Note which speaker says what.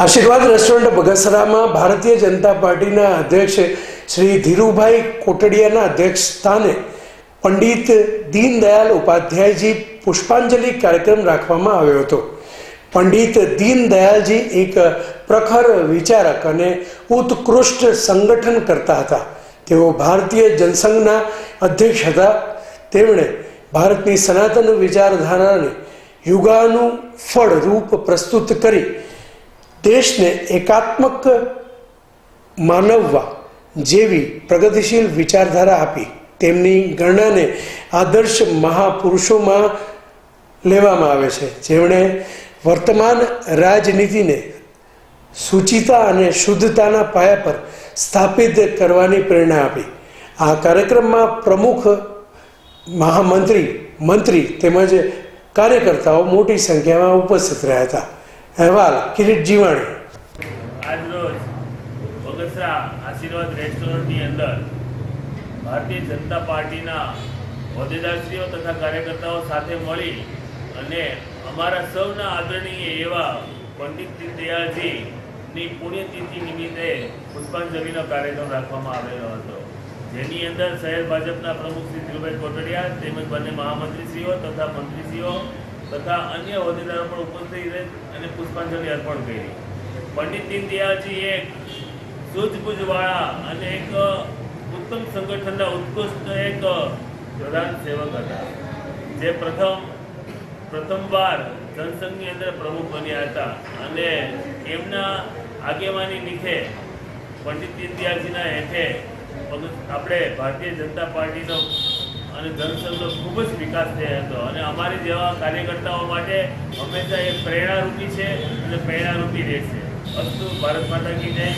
Speaker 1: આશીર્વાદ રેસ્ટોરન્ટ બગસરામાં ભારતીય જનતા પાર્ટીના અધ્યક્ષ શ્રી ધીરુભાઈ કોટડિયાના અધ્યક્ષ સ્થાને પંડિત દીનદયાલ ઉપાધ્યાયજી પુષ્પાંજલિ કાર્યક્રમ રાખવામાં આવ્યો હતો. પંડિત દીનદયાલજી એક પ્રખર વિચારક અને ઉત્કૃષ્ટ સંગઠન કરતા હતા. તેઓ ભારતીય જનસંઘના અધ્યક્ષ હતા. તેમણે ભારતની સનાતન વિચારધારાને યુગાનું ફળ રૂપ પ્રસ્તુત કરી દેશને એકાત્મક માનવવા જેવી પ્રગતિશીલ વિચારધારા આપી. તેમની ગણનાને આદર્શ મહાપુરુષોમાં લેવામાં આવે છે. જેમણે વર્તમાન રાજનીતિને સુચિતા અને શુદ્ધતાના પાયા પર સ્થાપિત કરવાની પ્રેરણા આપી. આ કાર્યક્રમમાં પ્રમુખ, મહામંત્રી, મંત્રી તેમજ કાર્યકર્તાઓ મોટી સંખ્યામાં ઉપસ્થિત રહ્યા હતા. અહેવાલ, કિરીટ જીવાણી.
Speaker 2: આજરોજ બગસરા આશીર્વાદ રેસ્ટોરન્ટની અંદર ભારતીય જનતા પાર્ટીના હોદ્દેદારશ્રીઓ તથા કાર્યકર્તાઓ સાથે મળી અને અમારા સૌના આદરણીય એવા પંડિત દીનદયાળજીની પુણ્યતિથિ નિમિત્તે પુષ્પાંજલિનો કાર્યક્રમ રાખવામાં આવેલો હતો. જેની અંદર શહેર ભાજપના પ્રમુખ શ્રી ધીરુભાઈ કોટડિયા તેમજ બંને મહામંત્રીશ્રીઓ તથા મંત્રીશ્રીઓ તથા અન્ય હોદ્દેદારો પણ ઉપસ્થિત રહી અને પુષ્પાંજલિ અર્પણ કરી. પંડિત દીનદયાળજી એક સૂઝબૂઝવાળા અને એક ઉત્તમ સંગઠનના ઉત્કૃષ્ટ એક પ્રધાન સેવક હતા. જે પ્રથમ, પ્રથમવાર જનસંઘની અંદર પ્રમુખ બન્યા હતા અને એમના આગેવાની નીચે પંડિત દીનદયાળજીના હેઠે આપણે ભારતીય જનતા પાર્ટીનો અને જનસંઘનો ખૂબ જ વિકાસ થયો હતો. અને અમારી જેવા કાર્યકર્તાઓ માટે હંમેશા એ પ્રેરણારૂપી છે અને પ્રેરણારૂપી રહેશે અસ્તુ ભારત માતા કી જય.